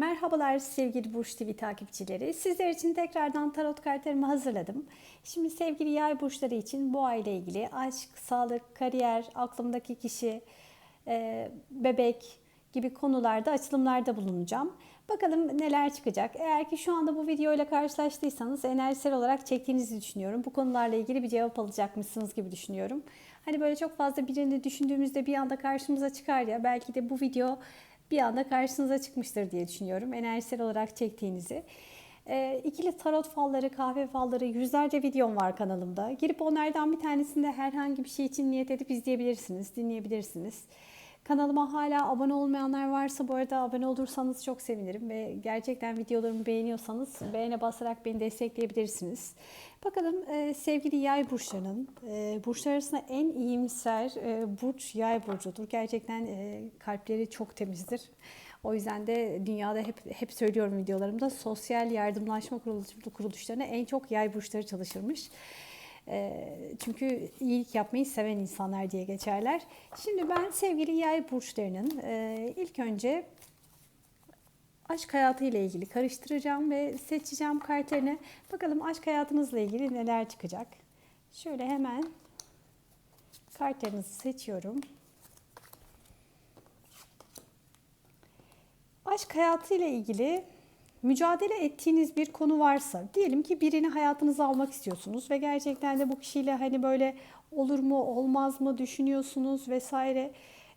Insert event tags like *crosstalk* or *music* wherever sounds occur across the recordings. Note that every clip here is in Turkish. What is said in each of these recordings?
Merhabalar sevgili Burç TV takipçileri. Sizler için tekrardan tarot kartlarımı hazırladım. Şimdi sevgili yay burçları için bu ayla ilgili aşk, sağlık, kariyer, aklımdaki kişi, e, bebek gibi konularda açılımlarda bulunacağım. Bakalım neler çıkacak. Eğer ki şu anda bu videoyla karşılaştıysanız enerjisel olarak çektiğinizi düşünüyorum. Bu konularla ilgili bir cevap alacakmışsınız gibi düşünüyorum. Hani böyle çok fazla birini düşündüğümüzde bir anda karşımıza çıkar ya. Belki de bu video bir anda karşınıza çıkmıştır diye düşünüyorum. Enerjisel olarak çektiğinizi. E, ikili tarot falları, kahve falları yüzlerce videom var kanalımda. Girip onlardan bir tanesinde herhangi bir şey için niyet edip izleyebilirsiniz, dinleyebilirsiniz. Kanalıma hala abone olmayanlar varsa bu arada abone olursanız çok sevinirim ve gerçekten videolarımı beğeniyorsanız beğene basarak beni destekleyebilirsiniz. Bakalım e, sevgili yay burçlarının e, burçlar arasında en iyimser e, burç yay burcudur. Gerçekten e, kalpleri çok temizdir. O yüzden de dünyada hep hep söylüyorum videolarımda sosyal yardımlaşma kuruluşlarına en çok yay burçları çalışırmış. Çünkü iyilik yapmayı seven insanlar diye geçerler. Şimdi ben sevgili yay burçlarının ilk önce aşk hayatı ile ilgili karıştıracağım ve seçeceğim kartlarını. Bakalım aşk hayatınızla ilgili neler çıkacak. Şöyle hemen kartlarınızı seçiyorum. Aşk hayatı ile ilgili mücadele ettiğiniz bir konu varsa, diyelim ki birini hayatınıza almak istiyorsunuz ve gerçekten de bu kişiyle hani böyle olur mu olmaz mı düşünüyorsunuz vesaire.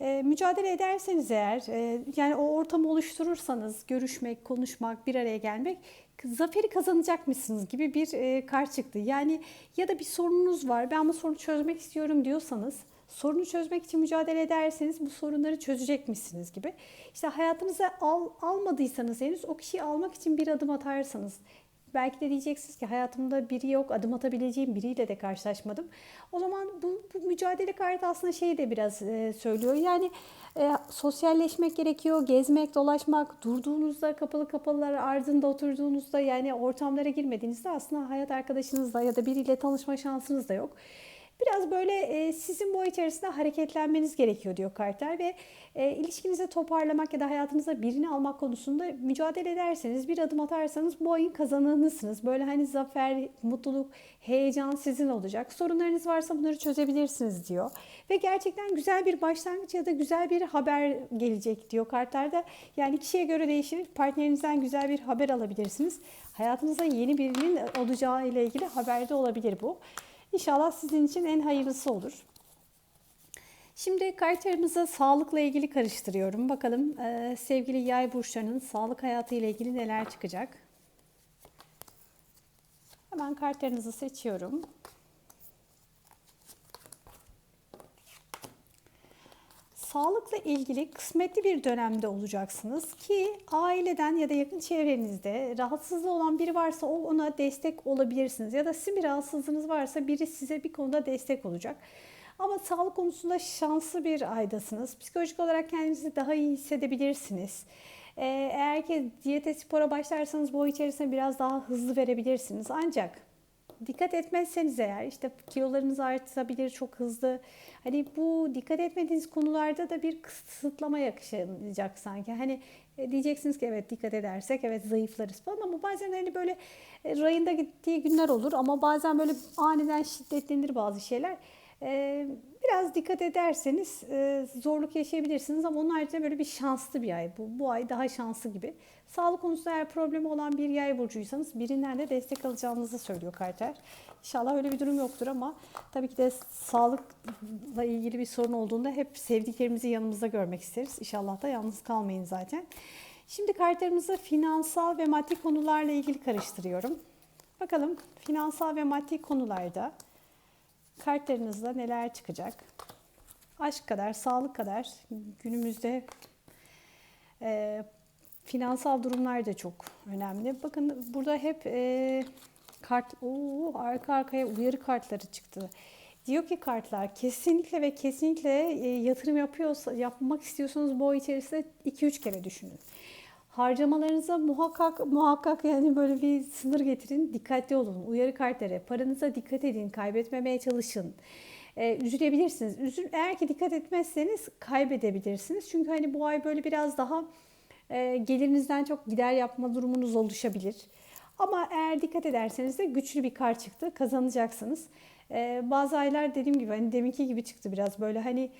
E, mücadele ederseniz eğer, e, yani o ortamı oluşturursanız, görüşmek, konuşmak, bir araya gelmek, zaferi kazanacakmışsınız gibi bir e, kart çıktı. Yani ya da bir sorununuz var, ben bu sorunu çözmek istiyorum diyorsanız, sorunu çözmek için mücadele ederseniz bu sorunları çözecekmişsiniz gibi. İşte hayatınıza al, almadıysanız henüz o kişiyi almak için bir adım atarsanız, Belki de diyeceksiniz ki hayatımda biri yok, adım atabileceğim biriyle de karşılaşmadım. O zaman bu, bu mücadele kartı aslında şeyi de biraz e, söylüyor. Yani e, sosyalleşmek gerekiyor, gezmek, dolaşmak, durduğunuzda kapalı kapılar ardında oturduğunuzda yani ortamlara girmediğinizde aslında hayat arkadaşınızla ya da biriyle tanışma şansınız da yok. Biraz böyle e, sizin bu içerisinde hareketlenmeniz gerekiyor diyor Carter ve e, ilişkinizi toparlamak ya da hayatınıza birini almak konusunda mücadele ederseniz, bir adım atarsanız bu ayın kazananısınız. Böyle hani zafer, mutluluk, heyecan sizin olacak. Sorunlarınız varsa bunları çözebilirsiniz diyor. Ve gerçekten güzel bir başlangıç ya da güzel bir haber gelecek diyor kartlarda. Yani kişiye göre değişir. Partnerinizden güzel bir haber alabilirsiniz. Hayatınıza yeni birinin olacağı ile ilgili haber de olabilir bu. İnşallah sizin için en hayırlısı olur. Şimdi kartlarımıza sağlıkla ilgili karıştırıyorum. Bakalım e, sevgili yay burçlarının sağlık hayatı ile ilgili neler çıkacak. Hemen kartlarınızı seçiyorum. Sağlıkla ilgili kısmetli bir dönemde olacaksınız ki aileden ya da yakın çevrenizde rahatsızlığı olan biri varsa o ona destek olabilirsiniz. Ya da sizin bir rahatsızlığınız varsa biri size bir konuda destek olacak. Ama sağlık konusunda şanslı bir aydasınız. Psikolojik olarak kendinizi daha iyi hissedebilirsiniz. Ee, eğer ki diyete spora başlarsanız bu içerisinde biraz daha hızlı verebilirsiniz. Ancak dikkat etmezseniz eğer işte kilolarınız artabilir çok hızlı. Hani bu dikkat etmediğiniz konularda da bir kısıtlama yakışacak sanki. Hani e, diyeceksiniz ki evet dikkat edersek evet zayıflarız falan ama bazen hani böyle e, rayında gittiği günler olur ama bazen böyle aniden şiddetlenir bazı şeyler. E, biraz dikkat ederseniz zorluk yaşayabilirsiniz ama onun haricinde böyle bir şanslı bir ay. Bu, bu ay daha şanslı gibi. Sağlık konusunda eğer problemi olan bir yay burcuysanız birinden de destek alacağınızı söylüyor Carter. İnşallah öyle bir durum yoktur ama tabii ki de sağlıkla ilgili bir sorun olduğunda hep sevdiklerimizi yanımızda görmek isteriz. İnşallah da yalnız kalmayın zaten. Şimdi kartlarımızı finansal ve maddi konularla ilgili karıştırıyorum. Bakalım finansal ve maddi konularda kartlarınızda neler çıkacak? Aşk kadar, sağlık kadar günümüzde e, finansal durumlar da çok önemli. Bakın burada hep e, kart, oo, arka arkaya uyarı kartları çıktı. Diyor ki kartlar kesinlikle ve kesinlikle e, yatırım yapıyorsa, yapmak istiyorsanız bu içerisinde 2-3 kere düşünün. Harcamalarınıza muhakkak muhakkak yani böyle bir sınır getirin. Dikkatli olun. Uyarı kartları. Paranıza dikkat edin. Kaybetmemeye çalışın. Ee, üzülebilirsiniz. Üzül, eğer ki dikkat etmezseniz kaybedebilirsiniz. Çünkü hani bu ay böyle biraz daha e, gelirinizden çok gider yapma durumunuz oluşabilir. Ama eğer dikkat ederseniz de güçlü bir kar çıktı. Kazanacaksınız. E, bazı aylar dediğim gibi hani deminki gibi çıktı biraz böyle hani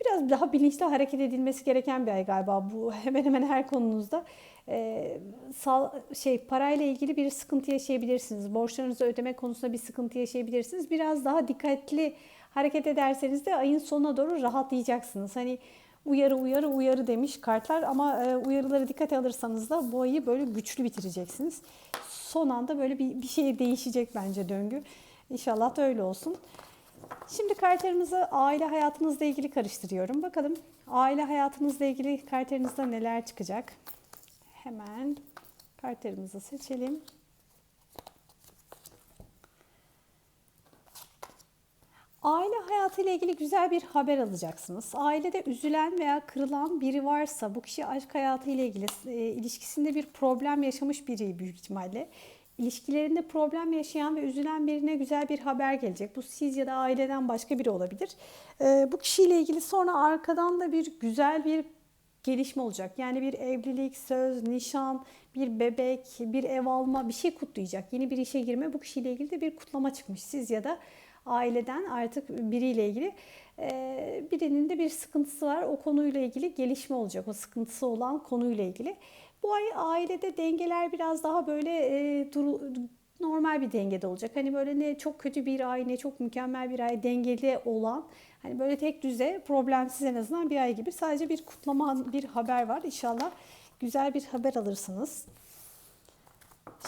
biraz daha bilinçli hareket edilmesi gereken bir ay galiba bu *laughs* hemen hemen her konunuzda. E, sal, şey parayla ilgili bir sıkıntı yaşayabilirsiniz. Borçlarınızı ödeme konusunda bir sıkıntı yaşayabilirsiniz. Biraz daha dikkatli hareket ederseniz de ayın sonuna doğru rahatlayacaksınız. Hani uyarı uyarı uyarı demiş kartlar ama e, uyarıları dikkate alırsanız da bu ayı böyle güçlü bitireceksiniz. Son anda böyle bir, bir şey değişecek bence döngü. İnşallah da öyle olsun. Şimdi kartlarımızı aile hayatınızla ilgili karıştırıyorum. Bakalım aile hayatınızla ilgili kartlarınızda neler çıkacak. Hemen kartlarımızı seçelim. Aile hayatıyla ilgili güzel bir haber alacaksınız. Ailede üzülen veya kırılan biri varsa bu kişi aşk hayatıyla ilgili e, ilişkisinde bir problem yaşamış biri büyük ihtimalle. İlişkilerinde problem yaşayan ve üzülen birine güzel bir haber gelecek. Bu siz ya da aileden başka biri olabilir. E, bu kişiyle ilgili sonra arkadan da bir güzel bir gelişme olacak. Yani bir evlilik, söz, nişan, bir bebek, bir ev alma, bir şey kutlayacak. Yeni bir işe girme bu kişiyle ilgili de bir kutlama çıkmış. Siz ya da aileden artık biriyle ilgili e, birinin de bir sıkıntısı var. O konuyla ilgili gelişme olacak. O sıkıntısı olan konuyla ilgili. Bu ay ailede dengeler biraz daha böyle e, duru, normal bir dengede olacak. Hani böyle ne çok kötü bir ay ne çok mükemmel bir ay dengeli olan hani böyle tek düze problemsiz en azından bir ay gibi sadece bir kutlama bir haber var. İnşallah güzel bir haber alırsınız.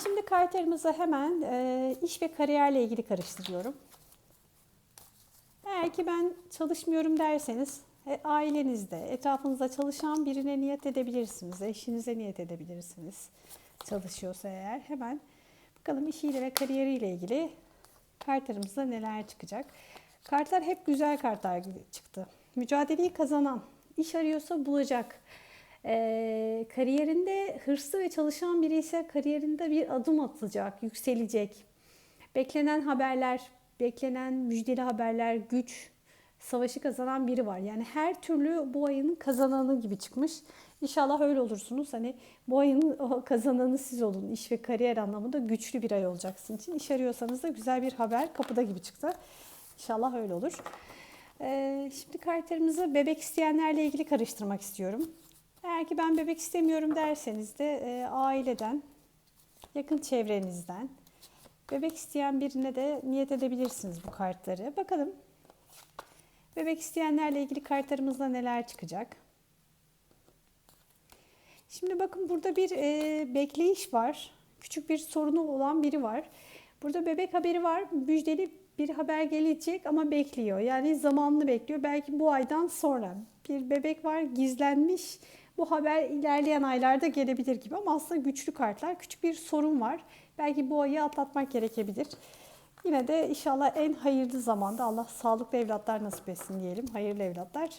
Şimdi kartlarımızı hemen e, iş ve kariyerle ilgili karıştırıyorum. Eğer ki ben çalışmıyorum derseniz e, ailenizde, etrafınızda çalışan birine niyet edebilirsiniz. Eşinize niyet edebilirsiniz. Çalışıyorsa eğer hemen bakalım işiyle ve kariyeriyle ilgili kartlarımızda neler çıkacak. Kartlar hep güzel kartlar çıktı. Mücadeleyi kazanan, iş arıyorsa bulacak. E, kariyerinde hırslı ve çalışan biri ise kariyerinde bir adım atacak, yükselecek. Beklenen haberler, beklenen müjdeli haberler, güç, savaşı kazanan biri var. Yani her türlü bu ayın kazananı gibi çıkmış. İnşallah öyle olursunuz. Hani bu ayın kazananı siz olun. İş ve kariyer anlamında güçlü bir ay olacaksın için. İş arıyorsanız da güzel bir haber kapıda gibi çıktı. İnşallah öyle olur. Ee, şimdi kartlarımızı bebek isteyenlerle ilgili karıştırmak istiyorum. Eğer ki ben bebek istemiyorum derseniz de e, aileden, yakın çevrenizden, Bebek isteyen birine de niyet edebilirsiniz bu kartları. Bakalım bebek isteyenlerle ilgili kartlarımızda neler çıkacak. Şimdi bakın burada bir e, bekleyiş var. Küçük bir sorunu olan biri var. Burada bebek haberi var. Müjdeli bir haber gelecek ama bekliyor. Yani zamanını bekliyor. Belki bu aydan sonra bir bebek var gizlenmiş. Bu haber ilerleyen aylarda gelebilir gibi ama aslında güçlü kartlar. Küçük bir sorun var. Belki bu ayı atlatmak gerekebilir. Yine de inşallah en hayırlı zamanda Allah sağlıklı evlatlar nasip etsin diyelim. Hayırlı evlatlar.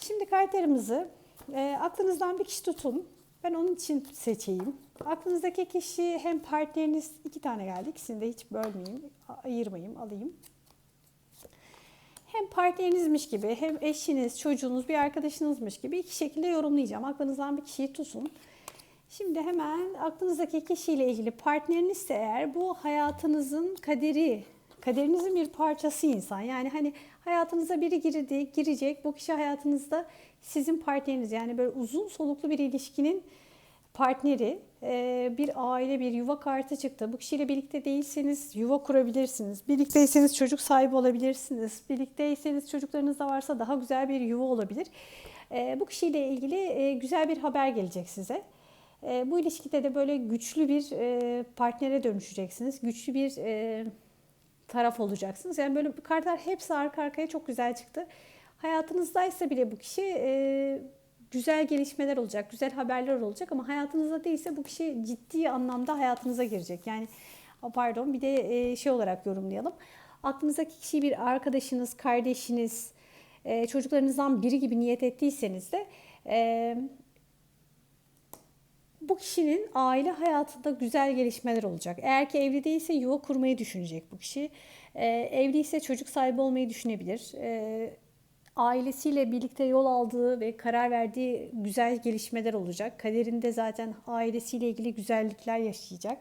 Şimdi kartlarımızı e, aklınızdan bir kişi tutun. Ben onun için seçeyim. Aklınızdaki kişi hem partneriniz iki tane geldi. İkisini de hiç bölmeyeyim, ayırmayayım, alayım. Hem partnerinizmiş gibi hem eşiniz, çocuğunuz, bir arkadaşınızmış gibi iki şekilde yorumlayacağım. Aklınızdan bir kişiyi tutun. Şimdi hemen aklınızdaki kişiyle ilgili partnerinizse eğer bu hayatınızın kaderi, kaderinizin bir parçası insan. Yani hani hayatınıza biri girdi, girecek. Bu kişi hayatınızda sizin partneriniz. Yani böyle uzun soluklu bir ilişkinin partneri, bir aile, bir yuva kartı çıktı. Bu kişiyle birlikte değilseniz yuva kurabilirsiniz. Birlikteyseniz çocuk sahibi olabilirsiniz. Birlikteyseniz çocuklarınız da varsa daha güzel bir yuva olabilir. Bu kişiyle ilgili güzel bir haber gelecek size. E, bu ilişkide de böyle güçlü bir e, partnere dönüşeceksiniz. Güçlü bir e, taraf olacaksınız. Yani böyle kartlar hepsi arka arkaya çok güzel çıktı. Hayatınızdaysa bile bu kişi e, güzel gelişmeler olacak, güzel haberler olacak ama hayatınızda değilse bu kişi ciddi anlamda hayatınıza girecek. Yani pardon bir de e, şey olarak yorumlayalım. Aklınızdaki kişi bir arkadaşınız, kardeşiniz, e, çocuklarınızdan biri gibi niyet ettiyseniz de e, kişinin aile hayatında güzel gelişmeler olacak. Eğer ki evli değilse yuva kurmayı düşünecek bu kişi. Ee, evliyse çocuk sahibi olmayı düşünebilir. Ee, ailesiyle birlikte yol aldığı ve karar verdiği güzel gelişmeler olacak. Kaderinde zaten ailesiyle ilgili güzellikler yaşayacak.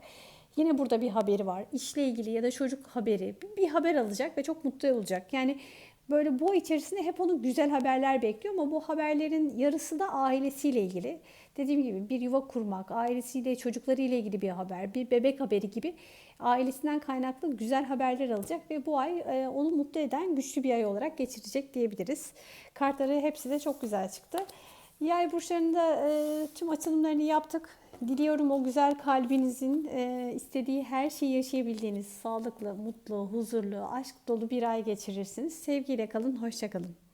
Yine burada bir haberi var. İşle ilgili ya da çocuk haberi. Bir haber alacak ve çok mutlu olacak. Yani böyle bu içerisinde hep onu güzel haberler bekliyor ama bu haberlerin yarısı da ailesiyle ilgili. Dediğim gibi bir yuva kurmak, ailesiyle, çocuklarıyla ilgili bir haber, bir bebek haberi gibi ailesinden kaynaklı güzel haberler alacak ve bu ay e, onu mutlu eden güçlü bir ay olarak geçirecek diyebiliriz. Kartları hepsi de çok güzel çıktı. Yay burçlarında e, tüm açılımlarını yaptık. Diliyorum o güzel kalbinizin e, istediği her şeyi yaşayabildiğiniz, sağlıklı, mutlu, huzurlu, aşk dolu bir ay geçirirsiniz. Sevgiyle kalın, hoşça kalın.